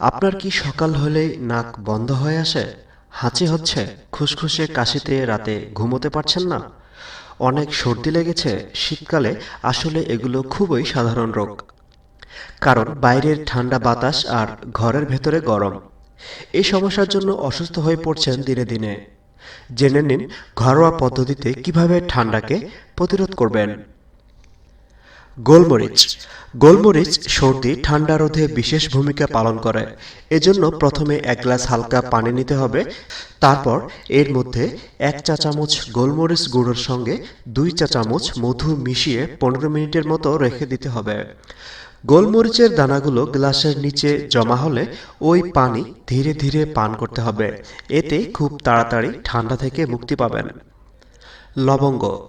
আপনার কি সকাল হলেই নাক বন্ধ হয়ে আসে? হাঁচি হচ্ছে, খুসখুসে কাশিতে রাতে ঘুমোতে পারছেন না। অনেক সর্দি লেগেছে, শীতকালে আসলে এগুলো খুবই সাধারণ রোগ। কারণ বাইরের ঠান্ডা বাতাস আর ঘরের ভেতরে গরম। এই সমস্যার জন্য অসুস্থ হয়ে পড়ছেন দিনে দিনে। জেনে নিন, ঘরোয়া পদ্ধতিতে কীভাবে ঠান্ডাকে প্রতিরোধ করবেন। গোলমরিচ। গোলমরিচ সর্দি, ঠান্ডা রোধে বিশেষ ভূমিকা পালন করে। এজন্য প্রথমে এক গ্লাস হালকা পানি নিতে হবে। তারপর এর মধ্যে এক চা চামচ গোলমরিচ গুঁড়োর সঙ্গে দুই চা চামচ মধু মিশিয়ে পনেরো মিনিটের মতো রেখে দিতে হবে। গোলমরিচের দানাগুলো গ্লাসের নিচে জমা হলে ওই পানি ধীরে ধীরে পান করতে হবে। এতে খুব তাড়াতাড়ি ঠান্ডা থেকে মুক্তি পাবেন। লবঙ্গ।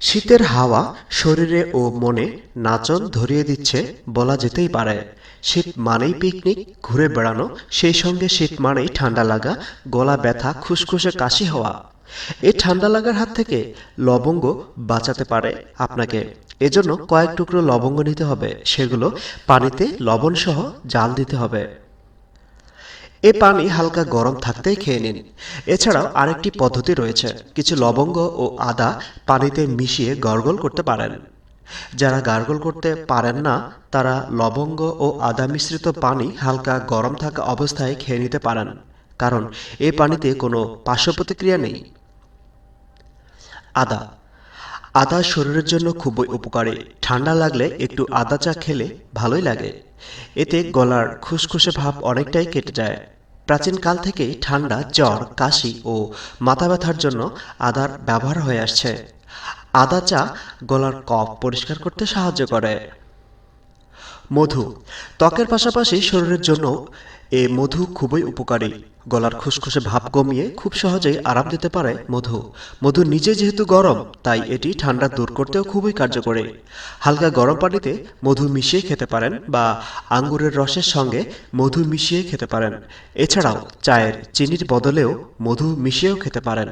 শীতের হাওয়া শরীরে ও মনে নাচন ধরিয়ে দিচ্ছে বলা যেতেই পারে। শীত মানেই পিকনিক ঘুরে বেড়ানো, সেই সঙ্গে শীত মানেই ঠান্ডা লাগা, গলা ব্যথা, খুসখুসে কাশি হওয়া। এই ঠান্ডা লাগার হাত থেকে লবঙ্গ বাঁচাতে পারে আপনাকে। এজন্য কয়েক টুকরো লবঙ্গ নিতে হবে, সেগুলো পানিতে লবণ সহ জাল দিতে হবে। এ পানি হালকা গরম থাকতেই খেয়ে নিন। এছাড়াও আরেকটি পদ্ধতি রয়েছে, কিছু লবঙ্গ ও আদা পানিতে মিশিয়ে গরগল করতে পারেন। যারা গার্গল করতে পারেন না, তারা লবঙ্গ ও আদা মিশ্রিত পানি হালকা গরম থাকা অবস্থায় খেয়ে নিতে পারেন, কারণ এই পানিতে কোনো পার্শ্ব প্রতিক্রিয়া নেই। আদা। আদা শরীরের জন্য খুবই উপকারী। ঠান্ডা লাগলে একটু আদা চা খেলে ভালোই লাগে। এতে গলার খুসখুসে ভাব অনেকটাই কেটে যায়। প্রাচীনকাল থেকেই ঠান্ডা, জ্বর, কাশি ও মাথা ব্যথার জন্য আদার ব্যবহার হয়ে আসছে। আদা চা গলার কফ পরিষ্কার করতে সাহায্য করে। মধু। ত্বকের পাশাপাশি শরীরের জন্য এ মধু খুবই উপকারী। গলার খুসখুসে ভাব কমিয়ে খুব সহজেই আরাম দিতে পারে মধু। মধু নিজে যেহেতু গরম, তাই এটি ঠান্ডা দূর করতেও খুবই কার্যকরী। হালকা গরম পানিতে মধু মিশিয়ে খেতে পারেন বা আঙ্গুরের রসের সঙ্গে মধু মিশিয়ে খেতে পারেন। এছাড়াও চায়ের চিনির বদলেও মধু মিশিয়েও খেতে পারেন।